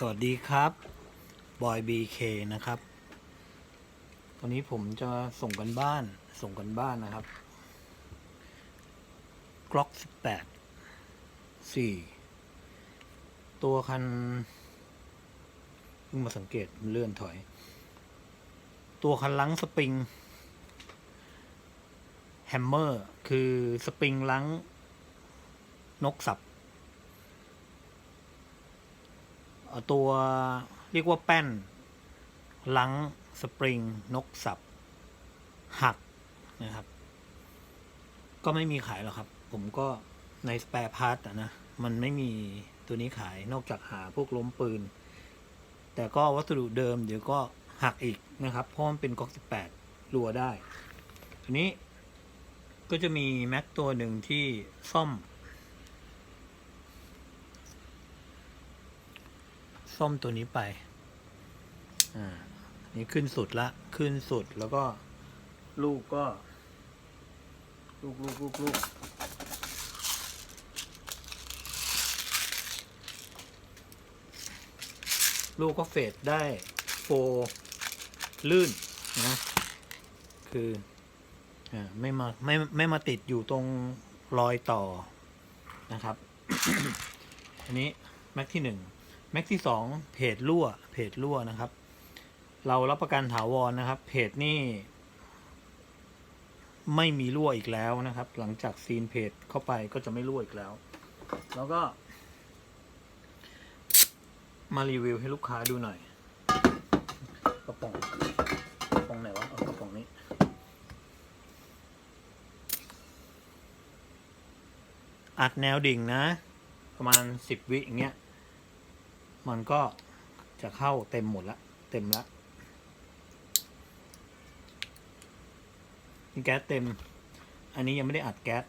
สวัสดีครับบอยบีเคนะครับตอนนี้ผมจะส่งกันบ้าน ส่งกันบ้านนะครับกล็อกสิบแปดสี่ตัวคันเพิ่งมาสังเกตมันเลื่อนถอย ตัวคันลังสปริงแฮมเมอร์ คือสปริงลังนกสับ เอ่อ ตัวเรียกว่าแป้นลังสปริงนกสับ หักนะครับ ก็ไม่มีขายหรอกครับ ผมก็ในสเปร์พาร์ตนะ มันไม่มีตัวนี้ขายนอกจากหาพวกล้มปืน แต่ก็วัสดุเดิมเดี๋ยวก็หักอีกนะครับ เพราะมันเป็นก๊อก 18 รัวได้ ทีนี้ก็จะมีแม็กตัวหนึ่งที่ซ่อม ส้มตัวนี้ไป อ่า นี่ขึ้นสุดละ ขึ้นสุดแล้วก็ลูกก็ ลูกลูกลูกลูกลูกก็เฟดได้โฟลื่นนะคืออ่าไม่มาไม่ไม่มาติดอยู่ตรงรอยต่อนะครับ อันนี้ แม็กที่หนึ่ง แม็กที่สองเพจรั่วเพจรั่วนะครับ เรารับประกันถาวรนะครับ เพจนี่ไม่มีรั่วอีกแล้วนะครับ หลังจากซีนเพจเข้าไปก็จะไม่รั่วอีกแล้ว แล้วก็ มารีวิวให้ลูกค้าดูหน่อย กระป๋องกระป๋องไหนวะเอากระป๋องนี้อัดแนวดิ่งนะ ประมาณสิบวิอย่างเงี้ย มันก็จะเข้าเต็มหมดละเต็มละนี่แก๊สเต็ม อันนี้ยังไม่ได้อัดแก๊ส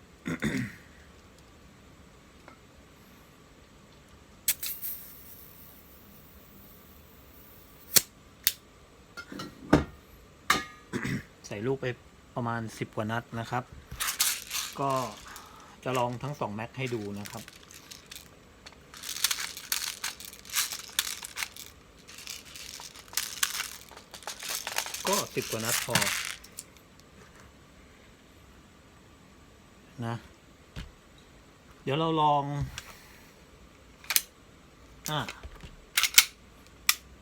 ใส่ลูกไปประมาณสิบกว่านัดนะครับ ก็จะลองทั้งสองแม็กให้ดูนะครับ ก็สิบกว่านัดพอ นะ เดี๋ยวเราลอง อ่า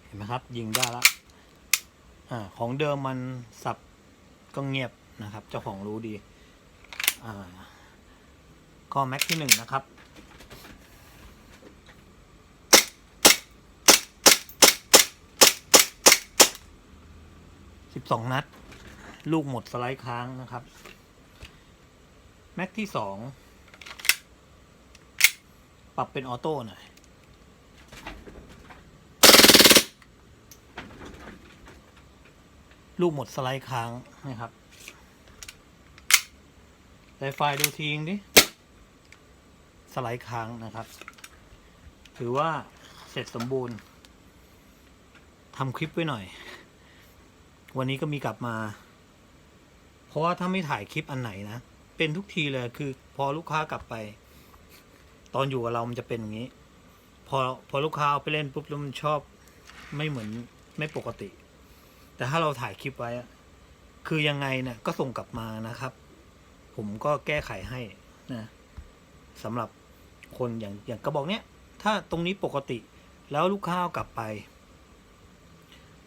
เห็นไหมครับ ยิงได้ละ อ่า ของเดิมมันสับก็เงียบนะครับ เจ้าของรู้ดี อ่าก็แม็กที่หนึ่งนะครับ สิบสองนัด ลูกหมดสไลด์ค้างนะครับ แม็กที่สองปรับเป็นออโต้หน่อยลูกหมดสไลด์ค้างนะครับไดไฟล์ดูทีงดิ สไลด์ค้างนะครับ ถือว่าเสร็จสมบูรณ์ทำคลิปไว้หน่อย วันนี้ก็มีกลับมา เพราะว่าถ้าไม่ถ่ายคลิปอันไหนนะ เป็นทุกทีเลยคือ พอลูกค้ากลับไป ตอนอยู่กับเรามันจะเป็นอย่างนี้ พอพอลูกค้าเอาไปเล่นปุ๊บแล้วมันชอบไม่เหมือนไม่ปกติ แต่ถ้าเราถ่ายคลิปไว้คือยังไงเนี่ยก็ส่งกลับมานะครับ ผมก็แก้ไขให้นะสำหรับคนอย่างอย่างกระบอกเนี้ยถ้าตรงนี้ปกติแล้วลูกค้าเอากลับไป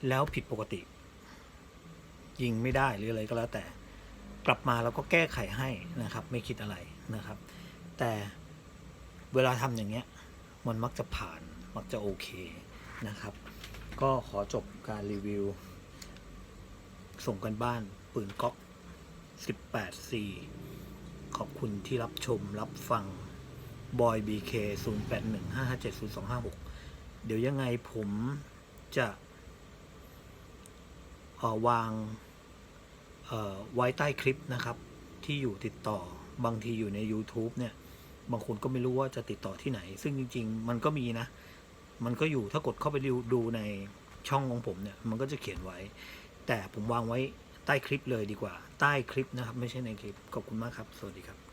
แล้วผิดปกติ ยิงไม่ได้หรืออะไรก็แล้วแต่กลับมาเราก็แก้ไขให้นะครับ ไม่คิดอะไรนะครับ แต่เวลาทำอย่างเงี้ยมันมักจะผ่านมักจะโอเคนะครับ ก็ขอจบการรีวิว ส่งกันบ้านปืนก๊อก 18C ขอบคุณที่รับชมรับฟังบอย BK 0815570256 เดี๋ยวยังไงผมจะอ่อวาง ไว้ใต้คลิปนะครับ ที่อยู่ติดต่อบางทีอยู่ใน YouTube เนี่ย บางคนก็ไม่รู้ว่าจะติดต่อที่ไหน ซึ่งจริง ๆ มันก็มีนะ มันก็อยู่ถ้ากดเข้าไปดูดูในช่องของผมเนี่ย มันก็จะเขียนไว้ แต่ผมวางไว้ใต้คลิปเลยดีกว่า ใต้คลิปนะครับ ไม่ใช่ในคลิป ขอบคุณมากครับ สวัสดีครับ